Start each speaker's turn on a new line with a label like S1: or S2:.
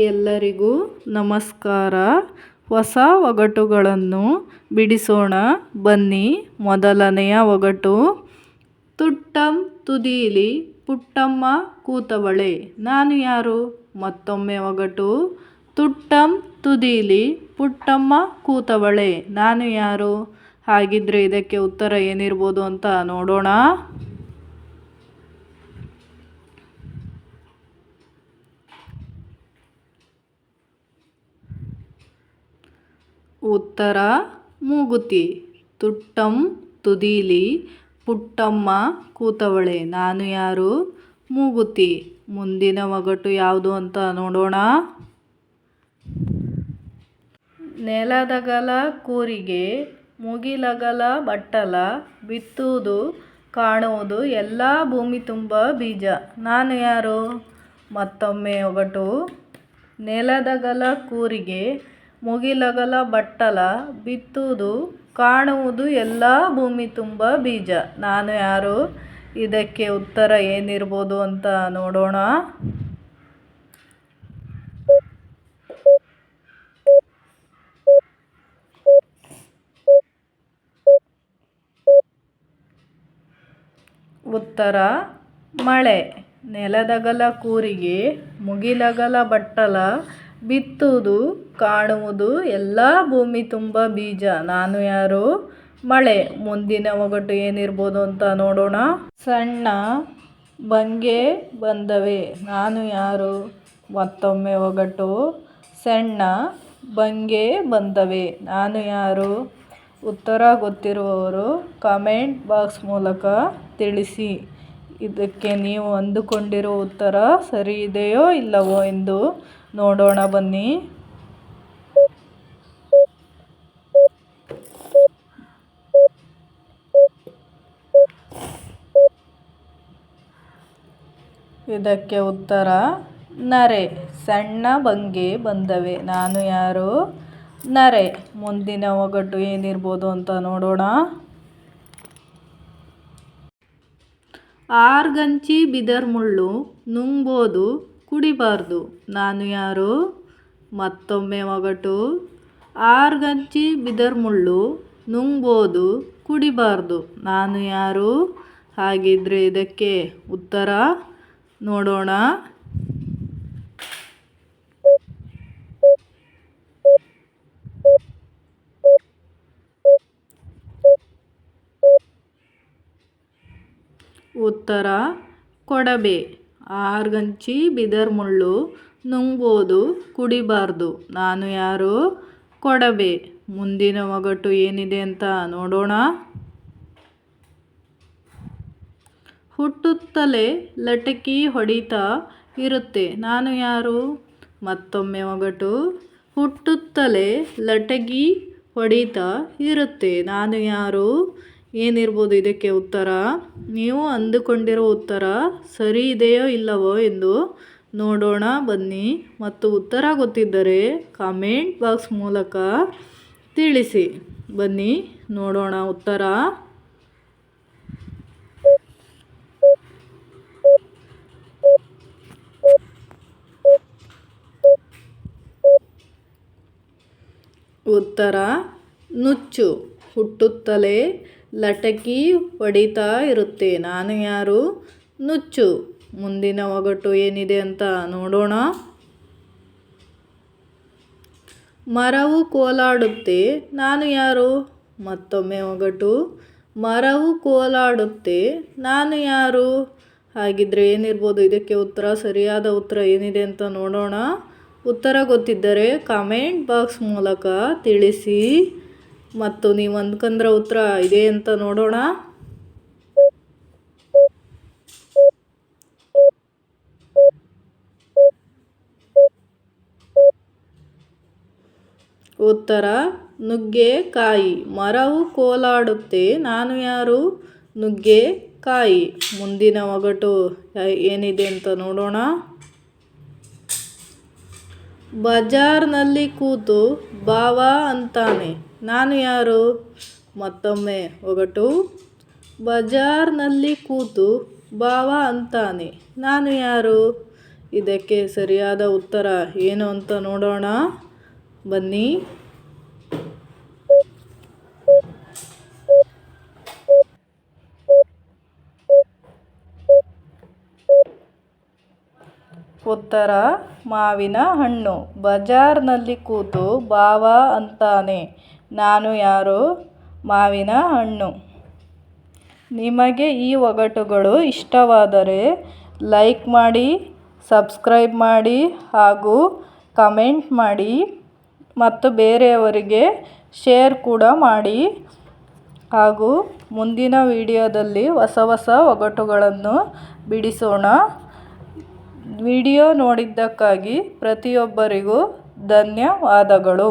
S1: ಎಲ್ಲರಿಗೂ ನಮಸ್ಕಾರ. ಹೊಸ ಒಗಟುಗಳನ್ನು ಬಿಡಿಸೋಣ. ಬನ್ನಿ, ಮೊದಲನೆಯ ಒಗಟು. ತುಟ್ಟಂ ತುದೀಲಿ ಪುಟ್ಟಮ್ಮ ಕೂತವಳೆ. ನಾನು ಯಾರು? ಮತ್ತೊಮ್ಮೆ ಒಗಟು. ತುಟ್ಟಂ ತುದೀಲಿ ಪುಟ್ಟಮ್ಮ ಕೂತವಳೆ. ನಾನು ಯಾರು? ಹಾಗಿದ್ರೆ ಇದಕ್ಕೆ ಉತ್ತರ ಏನಿರ್ಬೋದು ಅಂತ ನೋಡೋಣ. ಉತ್ತರ ಮೂಗುತಿ. ತುಟ್ಟಂ ತುದೀಲಿ. ಪುಟ್ಟಮ್ಮ ಕೂತವಳೆ. ನಾನು ಯಾರು? ಮೂಗುತಿ. ಮುಂದಿನ ಒಗಟು ಯಾವುದು ಅಂತ ನೋಡೋಣ. ನೆಲದಗಲ ಕೂರಿಗೆ, ಮುಗಿಲಗಲ ಬಟ್ಟಲ, ಬಿತ್ತುವುದು, ಕಾಣುವುದು, ಎಲ್ಲ ಭೂಮಿ ತುಂಬ ಬೀಜ. ನಾನು ಯಾರು? ಮತ್ತೊಮ್ಮೆ ಒಗಟು. ನೆಲದಗಲ ಕೂರಿಗೆ ಮುಗಿಲಗಲ ಬಟ್ಟಲ ಬಿತ್ತುವುದು, ಕಾಣುವುದು ಎಲ್ಲ ಭೂಮಿ ತುಂಬ ಬೀಜ. ನಾನು ಯಾರು? ಇದಕ್ಕೆ ಉತ್ತರ ಏನಿರ್ಬೋದು ಅಂತ ನೋಡೋಣ. ಉತ್ತರ, ಮಳೆ. ನೆಲದಗಲ ಕೂರಿಗೆ ಮುಗಿಲಗಲ ಬಟ್ಟಲ ಬಿತ್ತುವುದು, ಕಾಣುವುದು ಎಲ್ಲ ಭೂಮಿ ತುಂಬ ಬೀಜ. ನಾನು ಯಾರು? ಮಳೆ. ಮುಂದಿನ ಒಗಟು ಏನಿರ್ಬೋದು ಅಂತ ನೋಡೋಣ. ಸಣ್ಣ ಬಂಗೆ ಬಂದವೆ. ನಾನು ಯಾರು? ಮತ್ತೊಮ್ಮೆ ಒಗಟು. ಸಣ್ಣ ಬಂಗೆ ಬಂದವೆ. ನಾನು ಯಾರು? ಉತ್ತರ ಗೊತ್ತಿರುವವರು ಕಮೆಂಟ್ ಬಾಕ್ಸ್ ಮೂಲಕ ತಿಳಿಸಿ. ಇದಕ್ಕೆ ನೀವು ಅಂದುಕೊಂಡಿರೋ ಉತ್ತರ ಸರಿ ಇದೆಯೋ ಇಲ್ಲವೋ ಎಂದು ನೋಡೋಣ ಬನ್ನಿ. ಇದಕ್ಕೆ ಉತ್ತರ, ನರೆ. ಸಣ್ಣ ಬಂಗೆ ಬಂದವೆ. ನಾನು ಯಾರು? ನರೆ. ಮುಂದಿನ ಒಗಟು ಏನಿರ್ಬೋದು ಅಂತ ನೋಡೋಣ. ಆರ್ಗಂಚಿ ಬಿದರ್ ಮುಳ್ಳು ನುಂಗ್ಬೋದು. ಕುಡಿಬಾರ್ದು. ನಾನು ಯಾರು? ಮತ್ತೊಮ್ಮೆ ಒಗಟು ಆರ್ಗಂಚಿ ಬಿದರ್ ಮುಳ್ಳು, ನುಂಗ್ಬೋದು, ಕುಡಿಬಾರ್ದು. ನಾನು ಯಾರು? ಹಾಗಿದ್ರೆ ಇದಕ್ಕೆ ಉತ್ತರ ನೋಡೋಣ. ಉತ್ತರ ಕೊಡಬೆ. ಆರ್ಗಂಚಿ ಬಿದರ್ ಮುಳ್ಳು ನುಂಗ್ಬೋದು ಕುಡಿಬಾರ್ದು. ನಾನು ಯಾರು? ಕೊಡಬೆ. ಮುಂದಿನ ಒಗಟು ಏನಿದೆ ಅಂತ ನೋಡೋಣ. ಹುಟ್ಟುತ್ತಲೇ ಲಟಕಿ ಹೊಡಿತಾ ಇರುತ್ತೆ. ನಾನು ಯಾರು? ಮತ್ತೊಮ್ಮೆ ಒಗಟು. ಹುಟ್ಟುತ್ತಲೇ ಲಟಕಿ ಹೊಡಿತಾ ಇರುತ್ತೆ. ನಾನು ಯಾರು? ಏನಿರ್ಬೋದು ಇದಕ್ಕೆ ಉತ್ತರ? ನೀವು ಅಂದುಕೊಂಡಿರೋ ಉತ್ತರ ಸರಿ ಇದೆಯೋ ಇಲ್ಲವೋ ಎಂದು ನೋಡೋಣ ಬನ್ನಿ. ಮತ್ತು ಉತ್ತರ ಗೊತ್ತಿದ್ದರೆ ಕಾಮೆಂಟ್ ಬಾಕ್ಸ್ ಮೂಲಕ ತಿಳಿಸಿ. ಬನ್ನಿ, ನೋಡೋಣ ಉತ್ತರ. ಉತ್ತರ, ನುಚ್ಚು ಹುಟ್ಟುತ್ತಲೇ ಲಟಕಿ ಹೊಡಿತಾ ಇರುತ್ತೆ. ನಾನು ಯಾರು? ನುಚ್ಚು. ಮುಂದಿನ ಒಗಟು ಏನಿದೆ ಅಂತ ನೋಡೋಣ. ಮರವು ಕೋಲಾಡುತ್ತೆ. ನಾನು ಯಾರು? ಮತ್ತೊಮ್ಮೆ ಒಗಟು. ಮರವು ಕೋಲಾಡುತ್ತೆ. ನಾನು ಯಾರು? ಹಾಗಿದ್ರೆ ಏನಿರ್ಬೋದು? ಇದಕ್ಕೆ ಉತ್ತರ, ಸರಿಯಾದ ಉತ್ತರ ಏನಿದೆ ಅಂತ ನೋಡೋಣ. ಉತ್ತರ ಗೊತ್ತಿದ್ದರೆ ಕಾಮೆಂಟ್ ಬಾಕ್ಸ್ ಮೂಲಕ ತಿಳಿಸಿ. ಮತ್ತು ನೀವು ಅಂದ್ಕಂದ್ರ ಉತ್ತರ ಇದೆ ಅಂತ ನೋಡೋಣ. ಉತ್ತರ ನುಗ್ಗೆಕಾಯಿ ಮರವು ಕೋಲಾಡುತ್ತೆ, ನಾನು ಯಾರು? ನುಗ್ಗೆಕಾಯಿ ಮುಂದಿನ ಒಗಟು ಏನಿದೆ ಅಂತ ನೋಡೋಣ. ಬಜಾರ್ನಲ್ಲಿ ಕೂತು ಬಾವಾ ಅಂತಾನೆ. ನಾನು ಯಾರು? ಮತ್ತೊಮ್ಮೆ ಒಗಟು. ಬಜಾರ್ನಲ್ಲಿ ಕೂತು ಬಾವ ಅಂತಾನೆ. ನಾನು ಯಾರು? ಇದಕ್ಕೆ ಸರಿಯಾದ ಉತ್ತರ ಏನು ಅಂತ ನೋಡೋಣ. ಬನ್ನಿ. ಉತ್ತರ, ಮಾವಿನ ಹಣ್ಣು. ಬಜಾರ್ನಲ್ಲಿ ಕೂತು ಬಾವ ಅಂತಾನೆ. ನಾನು ಯಾರು? ಮಾವಿನ ಹಣ್ಣು. ನಿಮಗೆ ಈ ಒಗಟುಗಳು ಇಷ್ಟವಾದರೆ ಲೈಕ್ ಮಾಡಿ, ಸಬ್ಸ್ಕ್ರೈಬ್ ಮಾಡಿ ಹಾಗೂ ಕಮೆಂಟ್ ಮಾಡಿ ಮತ್ತು ಬೇರೆಯವರಿಗೆ ಶೇರ್ ಕೂಡ ಮಾಡಿ ಹಾಗೂ ಮುಂದಿನ ವಿಡಿಯೋದಲ್ಲಿ ಹೊಸ ಹೊಸ ಒಗಟುಗಳನ್ನು ಬಿಡಿಸೋಣ. ವಿಡಿಯೋ ನೋಡಿದ್ದಕ್ಕಾಗಿ ಪ್ರತಿಯೊಬ್ಬರಿಗೂ ಧನ್ಯವಾದಗಳು.